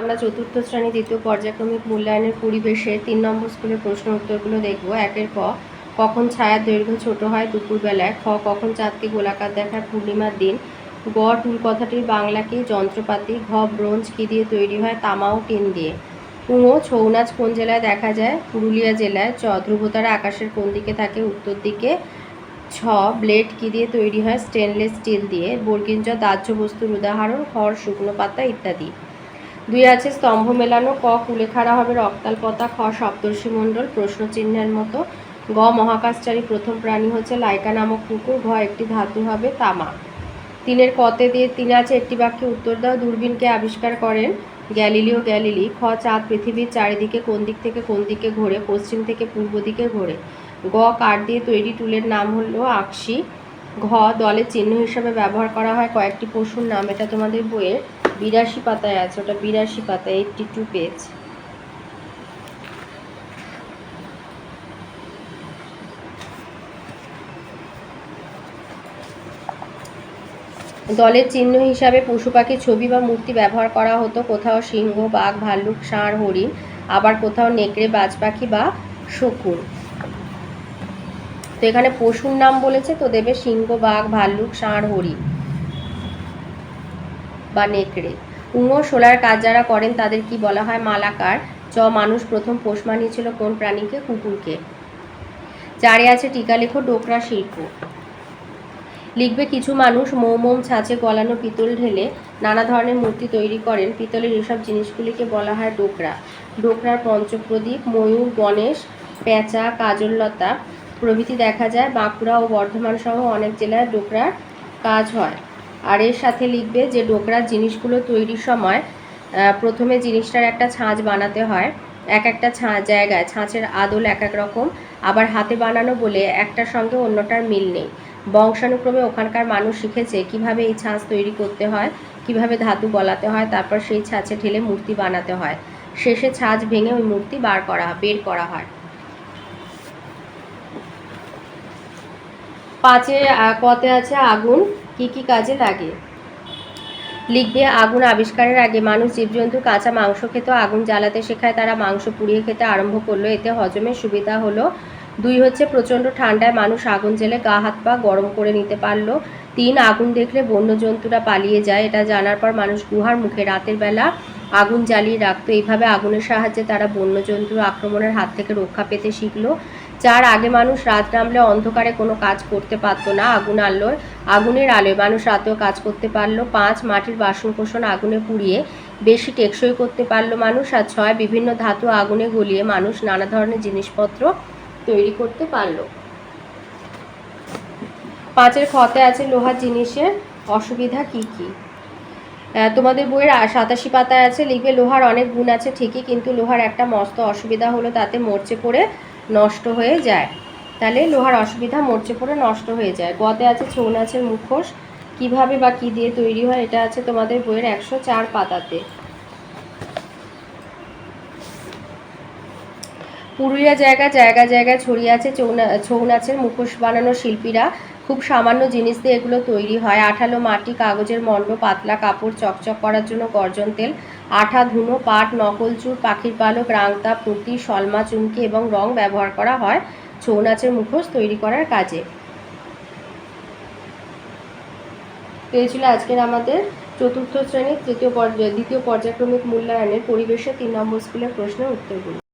আমরা চতুর্থ শ্রেণি দ্বিতীয় পর্যায়ক্রমিক মূল্যায়নের পরিবেশে তিন নম্বর স্কুলের প্রশ্ন উত্তরগুলো দেখব। একের ক, কখন ছায়ার দৈর্ঘ্য ছোট হয় দুপুরবেলায়? খ, কখন চাঁদকে গোলাকার দেখার পূর্ণিমার দিন? গ, টুল কথাটির বাংলা কি? যন্ত্রপাতি? ঘ, ব্রোঞ্জ কী দিয়ে তৈরি হয়? তামা ও টিন দিয়ে। কুঁয়ো ছৌ নাচ কোন জেলায় দেখা যায়? পুরুলিয়া জেলায়। চ, ধ্রুবতারা আকাশের কোন দিকে থাকে? উত্তর দিকে। ছ, ব্লেড কী দিয়ে তৈরি হয়? স্টেনলেস স্টিল দিয়ে। বর্গিঞ্জ, দাহ্য বস্তুর উদাহরণ, খড়, শুকনো পাতা ইত্যাদি। দুই আছে স্তম্ভ মেলানো, ক কুলেখাড়া হবে, রক্তাল্পতা, খ সপ্তর্ষি মণ্ডল, প্রশ্নচিহ্নের মতো। গ মহাকাশচারী প্রথম প্রাণী হচ্ছে লাইকা নামক কুকুর, ঘ একটি ধাতু হবে তামা। তিনের কতে দিয়ে তিন আছে একটি বাক্যে উত্তর দাও, দূরবীনকে আবিষ্কার করেন গ্যালিলিও গ্যালিলি। খ চাঁদ পৃথিবীর চারিদিকে কোন দিক থেকে কোন দিকে ঘোরে, পশ্চিম থেকে পূর্ব দিকে ঘোরে। গ কাঠ দিয়ে তৈরি টুলের নাম হলো আকশি ঘ দলের চিহ্ন হিসাবে ব্যবহার করা হয়, কয়েকটি পশুর নাম, এটা তোমাদের বইয়ের বিরাশি পাতায় আছে, ওটা বিরাশি পাতায় এইটটি টু পেজ দলের চিহ্ন হিসাবে পশু পাখির ছবি বা মূর্তি ব্যবহার করা হতো। কোথাও সিংহ, বাঘ, ভাল্লুক, ষাঁড়, হরিণ, আবার কোথাও নেকড়ে বাজ পাখি বা শকুন। তো এখানে পশুর নাম বলেছে, তো দেবে সিংহ, বাঘ, ভাল্লুক, ষাঁড়, হরিণ। বা নেকড়ে। উঙো শোলার কাজ যারা করেন, তাদের কি বলা হয় মালাকার? চ, মানুষ প্রথম পোষ মানিয়েছিল কোন প্রাণীকে? কুকুরকে। চারে আছে টিকা লেখো ডোকরা, শিল্প। লিখবে, কিছু মানুষ মৌমোম ছাঁচে, গলানো পিতল ঢেলে নানা ধরনের মূর্তি তৈরি করেন। পিতলের এসব জিনিসগুলিকে বলা হয় ডোকরা। ডোকরার পঞ্চপ্রদীপ, ময়ূর, গণেশ, পেঁচা, কাজললতা প্রভৃতি দেখা যায়। বাঁকুড়া ও বর্ধমান সহ অনেক জেলায় ডোকরার কাজ হয়। আর এর সাথে লিখবে যে ডোকরার জিনিসগুলো তৈরির সময় প্রথমে জিনিসটার একটা ছাঁচ বানাতে হয়, এক একটা ছা, জায়গায়, ছাঁচের আদল এক এক রকম, আবার হাতে বানানো বলে একটার সঙ্গে অন্যটার মিল নেই। বংশানুক্রমে ওখানকার মানুষ শিখেছে কীভাবে এই ছাঁচ তৈরি করতে হয়, কীভাবে ধাতু গলাতে হয়, তারপর সেই ছাঁচে ঢেলে মূর্তি বানাতে হয়। শেষে ছাঁচ ভেঙে ওই মূর্তি বার করা, বের করা হয়। পাঁচে কতে আছে আগুন। কি কি কাজে লাগে? লিখবে, আগুন আবিষ্কারের আগে মানুষ জীবজন্তু, কাঁচা মাংস খেত, আগুন জ্বালাতে শেখায়, তারা মাংস পুড়িয়ে খেতে আরম্ভ করল। এতে হজমের সুবিধা হলো। দুই হচ্ছে, প্রচণ্ড ঠান্ডায় মানুষ আগুন জেলে গা, হাত, পা গরম করে নিতে পারল। তিন, আগুন দেখলে বন্য জন্তুরা পালিয়ে যায়। এটা জানার পর মানুষ গুহার মুখে রাতের বেলা আগুন জ্বালিয়ে রাখতো। এইভাবে আগুনের সাহায্যে তারা বন্যজন্তুর আক্রমণের হাত থেকে রক্ষা পেতে শিখলো। চার আগে মানুষ রাত নামলে অন্ধকারে কোনো কাজ করতে পারতো না, আগুন আলোয়। আগুনের আলোয় মানুষ রাতেও কাজ করতে পারল। পাঁচ মাটির বাসন কোসন আগুনে পুড়িয়ে বেশি টেকসই করতে পারল মানুষ আর ছয় বিভিন্ন ধাতু আগুনে গলিয়ে মানুষ নানা ধরনের জিনিসপত্র তৈরি করতে পারল। পাঁচের খতে আছে লোহার জিনিসের অসুবিধা কি কি? তোমাদের বইয়ের সাতাশি পাতায় আছে, লিখবে, লোহার অনেক গুণ আছে ঠিকই, কিন্তু লোহার একটা মস্ত অসুবিধা হলো তাতে মরচে পড়ে নষ্ট হয়ে যায়। তাহলে লোহার অসুবিধা, মরচে পড়ে নষ্ট হয়ে যায়। গতে আছে, ছৌ নাচের মুখোশ। কীভাবে বা কি দিয়ে তৈরি হয়, এটা আছে তোমাদের বইয়ের একশো চার পাতাতে। পুরুলিয়া জায়গা জায়গা জায়গায় ছড়িয়ে আছে ছৌ নাচের মুখোশ বানানো শিল্পীরা। খুব সামান্য জিনিস দিয়ে এগুলো তৈরি হয়। আঠালো মাটি, কাগজের মণ্ড পাতলা কাপড়, চকচক করার জন্য গর্জন তেল, আঠা, ধুনো, পাট, নকল চুর, পাখির পালক, রাংতা, পুঁতি সলমা চুমকি এবং রং ব্যবহার করা হয় ছৌ নাচের মুখোশ তৈরি করার কাজে। তো এই ছিল আজকের আমাদের চতুর্থ শ্রেণির তৃতীয় পর্যায় দ্বিতীয় পর্যায়ক্রমিক মূল্যায়নের পরিবেশে তিন নম্বর স্কুলের প্রশ্নের উত্তরগুলো।